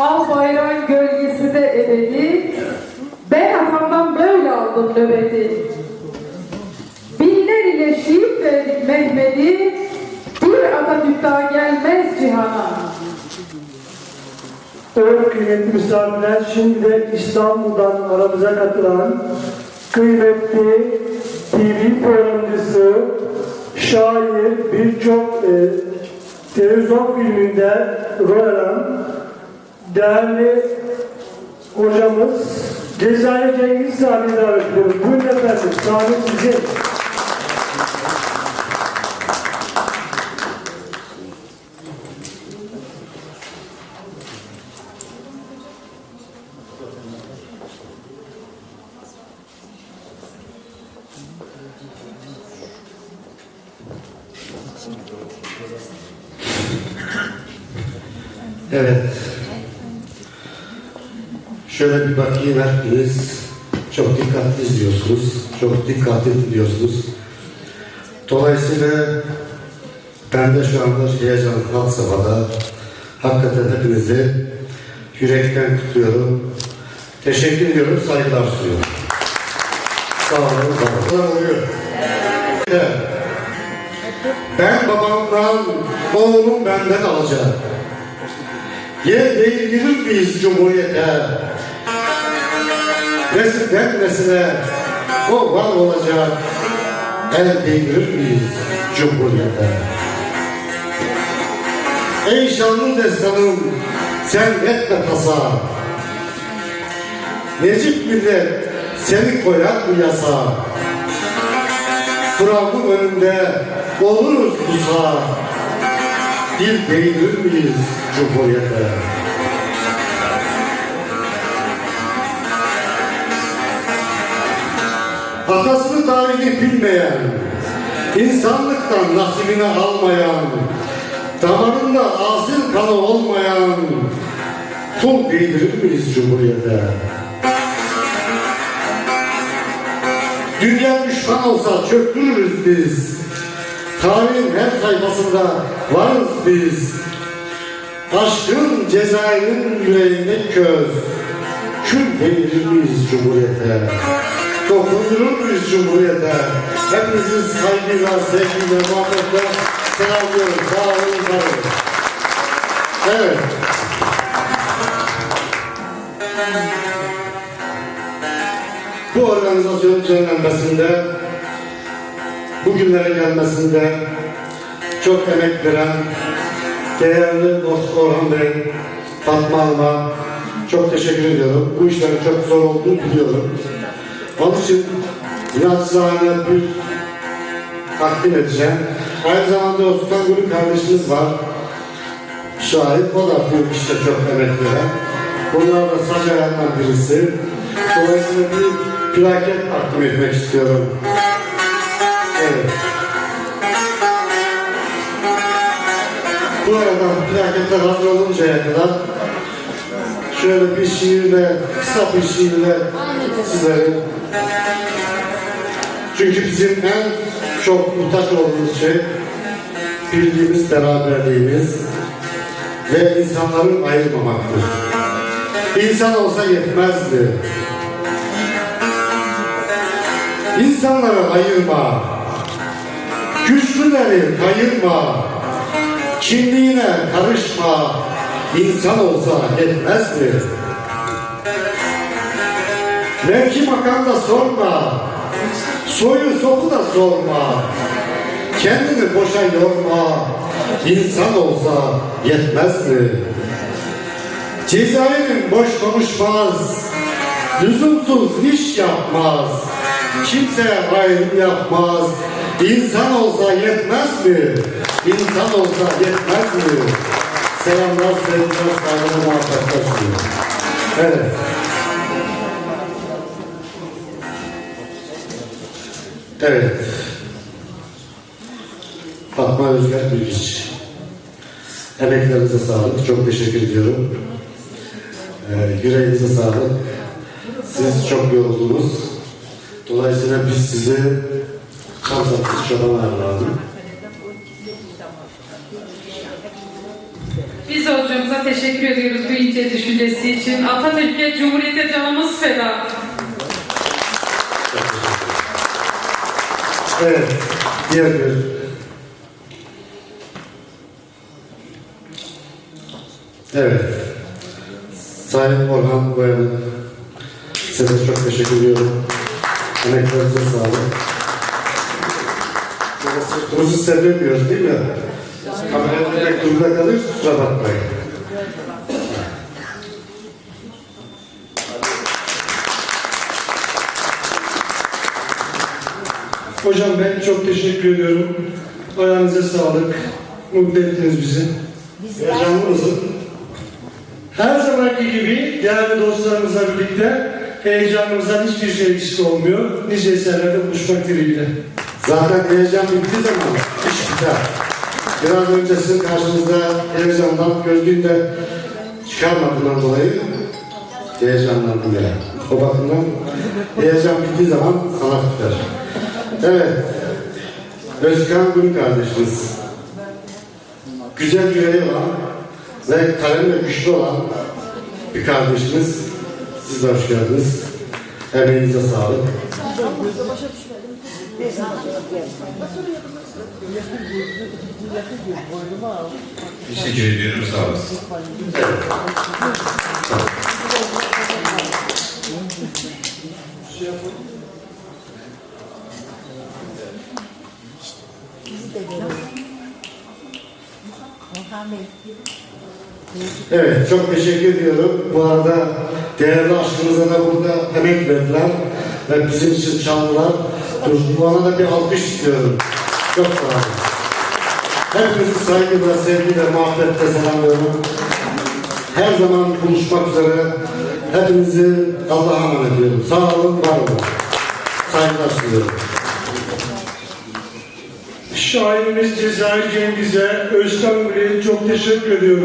Al bayrağın gölgesi de ebedi. Ben atamdan böyle aldım nöbeti. Binler ile şiir verdik Mehmet'i. Bir Atatürk daha gelmez cihana. Evet kıymetli misafirler, şimdi de İstanbul'dan aramıza katılan kıymetli TV programcısı, şair, birçok e, televizyon filminde rol alan değerli hocamız Cezayir Cengiz Sami'yi davet ediyoruz. Buyurun efendim, sahne sizin. Evet. Şöyle bir bakayım hepiniz çok dikkatli izliyorsunuz. Çok dikkatli dinliyorsunuz. Dolayısıyla ben de şu anda heyecan had safhada hakikaten hepinizi yürekten kutluyorum. Teşekkür ediyorum, saygılar sunuyorum. Sağ olun, var olun. Ben babamdan, oğlum benden alacak. Yer değdirir miyiz Cumhuriyete? Nesilden nesile o var olacak. El değdirir miyiz Cumhuriyete? Ey şanlı destanım sen etme tasa. Necip millet seni koyar bu yasa. Kur'an'ın önünde oluruz bu sağ. Dil değdirir miyiz Cumhuriyete? Atasını tarihini bilmeyen, insanlıktan nasibini almayan, damarında asil kanı olmayan, kul değdirir miyiz Cumhuriyete? Dünya düşman olsa çöktürürüz biz. Tarihin her sayfasında varız biz. Aşkın Cezayir'in yüreğinde köz. Kül verir miyiz Cumhuriyete? Dokundurur muyuz Cumhuriyete? Hepinizi saygıyla, sevgiyle, muhabbetle selamlıyorum. Sağ olun, var olun. Evet. Bu organizasyonun düzenlenmesinde, bugünlere gelmesinde çok emek veren değerli dost Orhan Bey, Fatma Hanım'a çok teşekkür ediyorum. Bu işlerin çok zor olduğunu biliyorum. Onun için naçizane bir takdim edeceğim. Aynı zamanda Osman Gülü kardeşimiz var. Şahit, o da bu işte çok emek veren. Bunlar da saç ayağından birisi. Dolayısıyla bir plaket takdim etmek istiyorum. Evet. Bu arada plaketler hazır oluncaya kadar şöyle bir şiirle, kısa bir şiirle sizlere çünkü bizim en çok muhtaç olduğumuz şey bildiğimiz beraberliğimiz ve insanların ayırmamaktır. İnsan olsa yetmezdi. İnsanları ayırma, güçlüleri kayırma, kimliğine karışma, insan olsa yetmez mi? Mevki makam da sorma, soyu sopu da sorma, kendini boşa yorma, insan olsa yetmez mi? Cezayir'in boş konuşmaz, lüzumsuz iş yapmaz, kimseye ayrım yapmaz, insan olsa yetmez mi? İnsan olsa yetmez mi? Selamlar, sevgiler, saygılar, muhabbetler. Evet. Evet. Fatma Özger Bilgiç. Emeklerinize sağlık. Çok teşekkür ediyorum. Ee, yüreğinize sağlık. Siz çok yoruldunuz. Dolayısıyla biz sizi Kamsatlı Çoban ağırladık. Biz hocamıza teşekkür ediyoruz bu ince düşüncesi için. Atatürk'e, Cumhuriyet'e canımız feda. Evet, diğer bir. Evet. Sayın Orhan Boyan'ın size çok teşekkür ediyorum. Emeklerinize sağlık. Sırtımızı sevmiyoruz değil mi? Kameranın direkt durumda kalır, kusura. Hocam ben çok teşekkür ediyorum. Ayağınıza sağlık. Mutlu ettiniz bizi. Heyecanlı mısın? Her zamanki gibi değerli dostlarımızla birlikte heyecanımızdan hiçbir şey eksik olmuyor. Nice eserlerde buluşmak dileğiyle. Zaten heyecan bittiği zaman iş biter. Biraz önce sizin karşınızda heyecandan gözlüğünde çıkarmadığından dolayı heyecanlandım yani. O bakımdan heyecan bittiği zaman sanat biter. Evet. Özkan Gül kardeşimiz. Güzel yüreği olan ve kalemle güçlü olan bir kardeşimiz. Siz de hoş geldiniz. Emeğinize sağlık. Teşekkür ediyorum. Sağ olasın. Evet, çok teşekkür ediyorum. Bu arada değerli aşkımıza da burada emek verdiler ve bizim için çaldılar. Dur, bu arada bir alkış istiyorum. Çok sağ olun. Hepinizi saygıyla, sevgiyle, muhabbetle selamlıyorum. Her zaman buluşmak üzere. Hepinizi Allah'a emanet ediyorum. Sağ olun, var olun. Saygılar sunuyorum. Şairimiz Cezayir Cengiz'e, Özkan Gül'e çok teşekkür ediyorum.